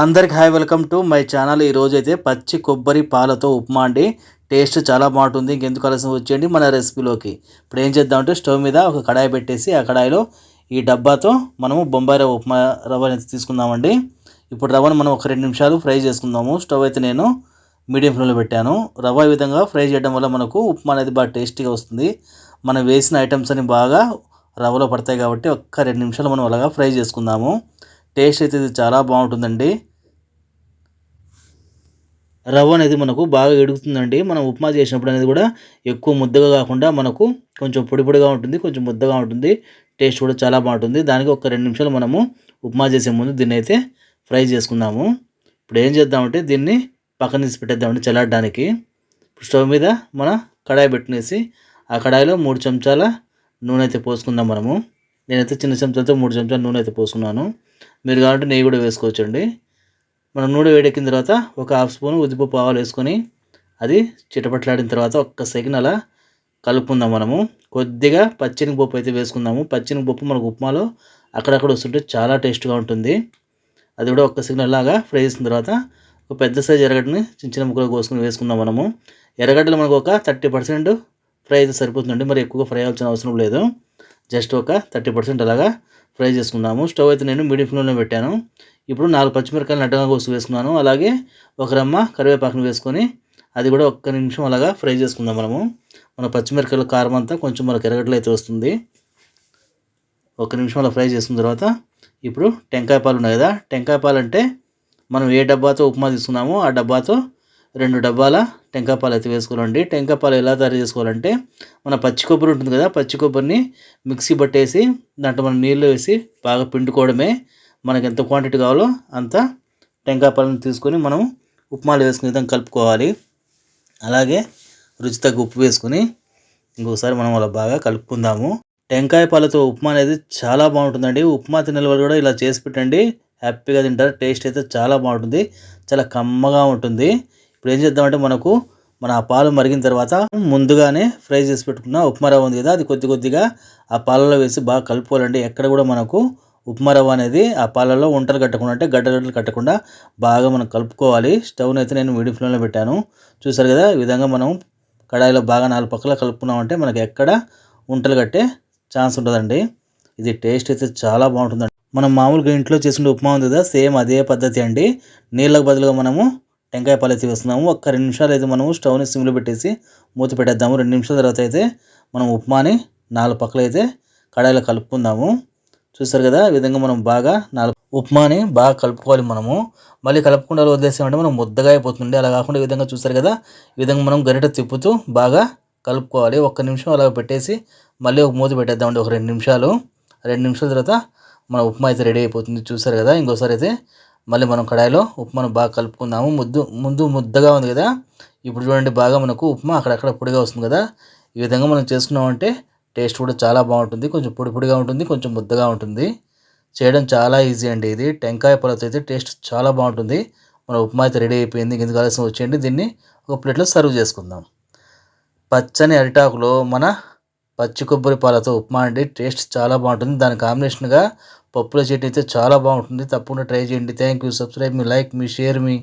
అందరికి hi welcome to my channel. ఈరోజు అయితే పచ్చి కొబ్బరి పాలతో ఉప్మా అండి. టేస్ట్ చాలా బాగుంటుంది. ఇంకెందుకు ఆలస్యం వచ్చేయండి మన రెసిపీలోకి. ఇప్పుడు ఏం చేద్దామంటే స్టవ్ మీద ఒక కడాయి పెట్టేసి ఆ కడాయిలో ఈ డబ్బాతో మనము బొంబాయి రవ్వ ఉప్మా రవ్వ అనేది తీసుకుందామండి. ఇప్పుడు రవ్వను మనం ఒక రెండు నిమిషాలు ఫ్రై చేసుకుందాము. స్టవ్ అయితే నేను మీడియం ఫ్లేమ్లో పెట్టాను. రవ్వ ఈ విధంగా ఫ్రై చేయడం వల్ల మనకు ఉప్మా అనేది బాగా టేస్టీగా వస్తుంది. మనం వేసిన ఐటమ్స్ అని బాగా రవ్వలో పడతాయి కాబట్టి ఒక్క రెండు నిమిషాలు మనం అలాగా ఫ్రై చేసుకుందాము. టేస్ట్ అయితే ఇది చాలా బాగుంటుందండి. రవ్వ అనేది మనకు బాగా ఎడుగుతుందండి. మనం ఉప్మా చేసినప్పుడు అనేది కూడా ఎక్కువ ముద్దగా కాకుండా మనకు కొంచెం పొడి పొడిగా ఉంటుంది కొంచెం ముద్దగా ఉంటుంది టేస్ట్ కూడా చాలా బాగుంటుంది. దానికి ఒక రెండు నిమిషాలు మనము ఉప్మా చేసే ముందు దీన్ని అయితే ఫ్రై చేసుకుందాము. ఇప్పుడు ఏం చేద్దామంటే దీన్ని పక్కన తీసి పెట్టేద్దామండి చల్లారడానికి. ఇప్పుడు స్టవ్ మీద మన కడాయి పెట్టినేసి ఆ కడాయిలో మూడు చెంచాల నూనె అయితే పోసుకుందాం మనము. నేనైతే చిన్న చెంచాలతో మూడు చెంచాల నూనె అయితే పోసుకున్నాను. మీరు కావాలంటే నెయ్యి కూడా వేసుకోవచ్చండి. మనం నూనె వేడెక్కిన తర్వాత ఒక హాఫ్ స్పూన్ ఉద్దిపప్పు ఆవాలు వేసుకొని అది చిటపట్లాడిన తర్వాత ఒక్క సెకండ్ అలా కలుపుకుందాం మనము. కొద్దిగా పప్పు అయితే వేసుకుందాము. పప్పు మనకు ఉప్మాలో అక్కడక్కడ వస్తుంటే చాలా టేస్ట్గా ఉంటుంది. అది కూడా ఒక్క సెకండ్ అలాగా ఫ్రై చేసిన తర్వాత ఒక పెద్ద సైజ్ ఎర్రగడ్డని చిన్న చిన్న ముక్కలు కోసుకొని వేసుకుందాం మనము. ఎర్రగడ్డలు మనకు ఒక థర్టీ పర్సెంట్ ఫ్రై అయితే సరిపోతుందండి. మరి ఎక్కువగా ఫ్రై అవ్వాల్సిన అవసరం లేదు. జస్ట్ ఒక థర్టీ పర్సెంట్ అలాగా ఫ్రై చేసుకుందాము. స్టవ్ అయితే నేను మీడియం ఫ్లేమ్లో పెట్టాను. ఇప్పుడు నాలుగు పచ్చిమిరకాయలు నడ్డగా కోసి వేసుకున్నాను. అలాగే ఒక రమ్మ కరివేపాకును వేసుకొని అది కూడా ఒక్క నిమిషం అలాగా ఫ్రై చేసుకుందాం మనము. మన పచ్చిమిరకాయల కారం అంతా కొంచెం మనకు ఎరగట్లు అయితే వస్తుంది. ఒక నిమిషం అలా ఫ్రై చేసుకున్న తర్వాత ఇప్పుడు టెంకాయ పాలు ఉన్నాయి కదా టెంకాయ పాలు అంటే మనం ఏ డబ్బాతో ఉప్మా తీసుకున్నామో ఆ డబ్బాతో రెండు డబ్బాల టెంకాయ పాలు అయితే వేసుకోవాలండి. టెంకాయ పాలు ఎలా తయారు చేసుకోవాలంటే మన పచ్చి కొబ్బరి ఉంటుంది కదా పచ్చి కొబ్బరిని మిక్సీ పట్టేసి దాంట్లో మనం నీళ్ళు వేసి బాగా పిండుకోవడమే మనకి ఎంత క్వాంటిటీ కావాలో అంత టెంకాయ పాలను తీసుకొని మనం ఉప్మాలు వేసుకునే విధంగా కలుపుకోవాలి. అలాగే రుచి తగ్గ ఉప్పు వేసుకొని ఇంకొకసారి మనం అలా బాగా కలుపుకుందాము. టెంకాయ పాలతో ఉప్మా అనేది చాలా బాగుంటుందండి. ఉప్మా తినే వాళ్ళు కూడా ఇలా చేసి పెట్టండి. హ్యాపీగా తింటారు. టేస్ట్ అయితే చాలా బాగుంటుంది. చాలా కమ్మగా ఉంటుంది. ఇప్పుడు ఏం చేద్దామంటే మనకు మన ఆ పాలు మరిగిన తర్వాత ముందుగానే ఫ్రై చేసి పెట్టుకున్న ఉప్మా రవ్వ ఉంది కదా అది కొద్ది కొద్దిగా ఆ పాలలో వేసి బాగా కలుపుకోవాలండి. ఎక్కడ కూడా మనకు ఉప్మా రవ్వ అనేది ఆ పాలలో వంటలు కట్టకుండా అంటే గడ్డలు కట్టకుండా బాగా మనం కలుపుకోవాలి. స్టవ్ని అయితే నేను మీడియం ఫ్లేమ్లో పెట్టాను. చూసారు కదా ఈ విధంగా మనం కడాయిలో బాగా నాలుగు పక్కల కలుపుకున్నామంటే మనకి ఎక్కడ వంటలు కట్టే ఛాన్స్ ఉంటుందండి ఇది టేస్ట్ అయితే చాలా బాగుంటుందండి. మనం మామూలుగా ఇంట్లో చేసిన ఉప్మా ఉంది కదా సేమ్ అదే పద్ధతి అండి. నీళ్ళకు బదులుగా మనము టెంకాయ పాలు అయితే వేస్తున్నాము. ఒక్క రెండు నిమిషాలు అయితే మనము స్టవ్ని సిమ్లో పెట్టేసి మూత పెట్టేద్దాము. రెండు నిమిషాల తర్వాత అయితే మనం ఉప్మాని నాలుగు పక్కల అయితే కడాయిలో కలుపుకుందాము. చూస్తారు కదా ఈ విధంగా మనం బాగా నాలుగు ఉప్మాని బాగా కలుపుకోవాలి మనము. మళ్ళీ కలుపుకుండా వదిలేసామంటే మనం ముద్దగా అయిపోతుంది అలా కాకుండా ఈ విధంగా చూస్తారు కదా ఈ విధంగా మనం గరిట తిప్పుతూ బాగా కలుపుకోవాలి. ఒక్క నిమిషం అలా పెట్టేసి మళ్ళీ ఒక మూత పెట్టేద్దామండి ఒక రెండు నిమిషాలు. రెండు నిమిషాల తర్వాత మన ఉప్మా అయితే రెడీ అయిపోతుంది. చూసారు కదా ఇంకోసారి అయితే మళ్ళీ మనం కడాయిలో ఉప్మాను బాగా కలుపుకుందాము. ముద్దు ముందు ముద్దగా ఉంది కదా ఇప్పుడు చూడండి బాగా మనకు ఉప్మా అక్కడక్కడ పొడిగా వస్తుంది కదా. ఈ విధంగా మనం చేసుకున్నామంటే టేస్ట్ కూడా చాలా బాగుంటుంది. కొంచెం పొడి పొడిగా ఉంటుంది కొంచెం ముద్దగా ఉంటుంది. చేయడం చాలా ఈజీ అండి ఇది. టెంకాయ పొలతో అయితే టేస్ట్ చాలా బాగుంటుంది. మన ఉప్మా అయితే రెడీ అయిపోయింది. ఎందుకు ఆలస్యం వచ్చేయండి? దీన్ని ఒక ప్లేట్లో సర్వ్ చేసుకుందాం. పచ్చని అరిటాకులో మన పచ్చి కొబ్బరి పాలతో ఉప్మా అండి. టేస్ట్ చాలా బాగుంటుంది. దాని కాంబినేషన్గా పప్పుల చట్నీ అయితే చాలా బాగుంటుంది. తప్పకుండా ట్రై చేయండి. Thank you. సబ్స్క్రైబ్ మీ లైక్ మీ షేర్ మీ.